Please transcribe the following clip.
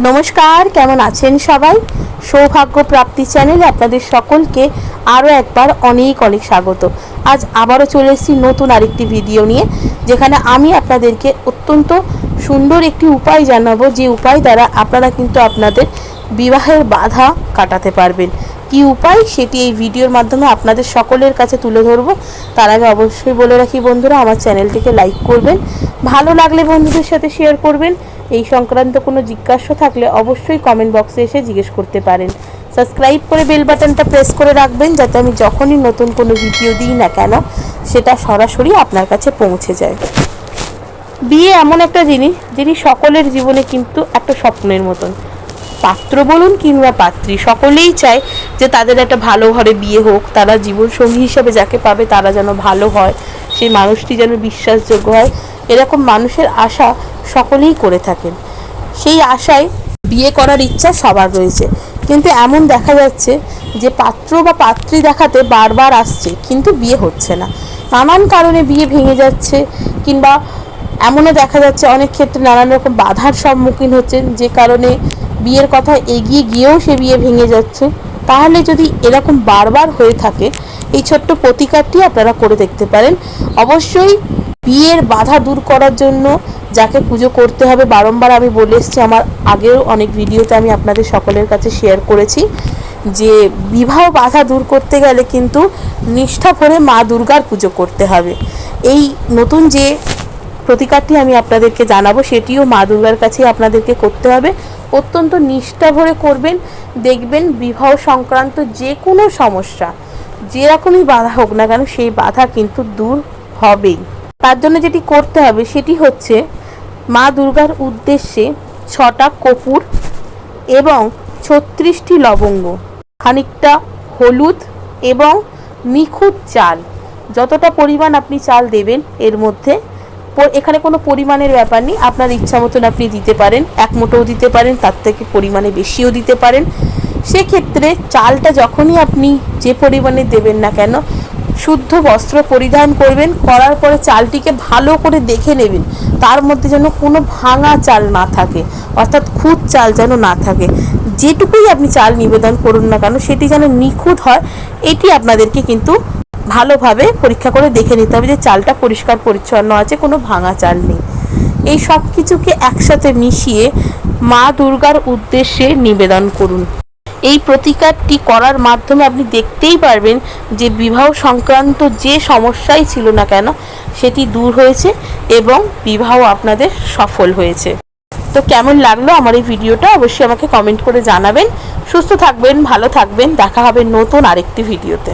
নমস্কার, কেমন আছেন সবাই? সৌভাগ্য প্রাপ্তি চ্যানেলে আপনাদের সকলকে আরও একবার অনেক অনেক স্বাগত। আজ আবারও চলে এসেছি নতুন আরেকটি ভিডিও নিয়ে, যেখানে আমি আপনাদেরকে অত্যন্ত সুন্দর একটি উপায় জানাব, যে উপায় দ্বারা আপনারা কিন্তু আপনাদের বিবাহের বাধা কাটাতে পারবেন। কি উপায়? সেটি এই ভিডিওর মাধ্যমে আপনাদের সকলের কাছে তুলে ধরবো। তার আগে অবশ্যই বলে রাখি বন্ধুরা, আমার চ্যানেলটিকে লাইক করবেন, ভালো লাগলে বন্ধুদের সাথে শেয়ার করবেন এই সংক্রান্ত কোনো জিজ্ঞাসা থাকলে অবশ্যই কমেন্ট বক্সে এসে জিজ্ঞেস করতে পারেন। সাবস্ক্রাইব করে বেল বাটনটা প্রেস করে রাখবেন যাতে আমি যখনই নতুন কোনো ভিডিও দিই না কেন, সেটা সরাসরি আপনার কাছে পৌঁছে যায়। বিয়ে এমন একটা জিনিস, যিনি সকলের জীবনে কিন্তু একটা স্বপ্নের মতন। পাত্র বলুন কিংবা পাত্রী, সকলেই চায় যে তাদের একটা ভালো ঘরে বিয়ে হোক, তারা জীবনসঙ্গী হিসাবে যাকে পাবে তারা যেন ভালো হয়, সেই মানুষটি যেন বিশ্বাসযোগ্য হয়। এরকম মানুষের আশা সকলেই করে থাকেন। সেই আশায় বিয়ে করার ইচ্ছা সবার রয়েছে। কিন্তু এমন দেখা যাচ্ছে যে পাত্র বা পাত্রী দেখাতে বারবার আসছে, কিন্তু বিয়ে হচ্ছে না। নানান কারণে বিয়ে ভেঙে যাচ্ছে কিংবা এমনও দেখা যাচ্ছে অনেক ক্ষেত্রে নানান রকম বাধার সম্মুখীন হচ্ছেন। যে কারণে বিয়ের কথা এগিয়ে গিয়েও সে বিয়ে ভেঙে যাচ্ছে। তাহলে যদি এরকম বারবার হয়ে থাকে, এই ছোট্ট প্রতিকারটি আপনারা করে দেখতে পারেন। অবশ্যই বিয়ের বাধা দূর করার জন্য যাকে পুজো করতে হবে, বারংবার আমি বলে এসেছি। আমার আগেও অনেক ভিডিওতে আমি আপনাদের সকলের কাছে শেয়ার করেছি যে, বিবাহ বাধা দূর করতে গেলে কিন্তু নিষ্ঠা ভরে মা দুর্গার পুজো করতে হবে। এই নতুন যে প্রতিকারটি আমি আপনাদেরকে জানাব, সেটিও মা দুর্গার কাছেই আপনাদেরকে করতে হবে। অত্যন্ত নিষ্ঠা ভরে করবেন, দেখবেন বিবাহ সংক্রান্ত যে কোনো সমস্যা, যেরকমই বাধা হোক না কেন, সেই বাধা কিন্তু দূর হবেই। তার জন্য যেটি করতে হবে সেটি হচ্ছে মা দুর্গার উদ্দেশ্যে ছটা কপুর এবং ছত্রিশটি লবঙ্গ, খানিকটা হলুদ এবং নিখুঁত চাল। যতটা পরিমাণ আপনি চাল দেবেন এর মধ্যে এখানে কোনো পরিমাণের ব্যাপার নেই। আপনার ইচ্ছা মতন আপনি দিতে পারেন, এক মুঠোও দিতে পারেন, তার থেকে পরিমাণে বেশিও দিতে পারেন। সেক্ষেত্রে চালটা যখনই আপনি যে পরিমাণে দেবেন না কেন শুদ্ধ বস্ত্র পরিধান করবেন, করার পরে চালটিকে ভালো করে দেখে নেবেন। তার মধ্যে যেন কোনো ভাঙা চাল না থাকে, অর্থাৎ খুদ চাল যেন না থাকে। যেটুকুই আপনি চাল নিবেদন করুন না কেন, সেটি যেন নিখুঁত হয়, এটি আপনাদেরকে কিন্তু ভালোভাবে পরীক্ষা করে দেখে নিতে হবে যে চালটা পরিষ্কার পরিচ্ছন্ন আছে, কোনো ভাঙা চাল নেই। এই সব কিছুকে একসাথে মিশিয়ে মা দুর্গার উদ্দেশ্যে নিবেদন করুন। এই প্রতিকারটি করার মাধ্যমে আপনি দেখতেই পারবেন যে বিবাহ সংক্রান্ত যে সমস্যাই ছিল না কেন, সেটি দূর হয়েছে এবং বিবাহ আপনাদের সফল হয়েছে। তো কেমন লাগল আমার এই ভিডিওটা? অবশ্যই আমাকে কমেন্ট করে জানাবেন। সুস্থ থাকবেন, ভালো থাকবেন। দেখা হবে নতুন আরেকটি ভিডিওতে।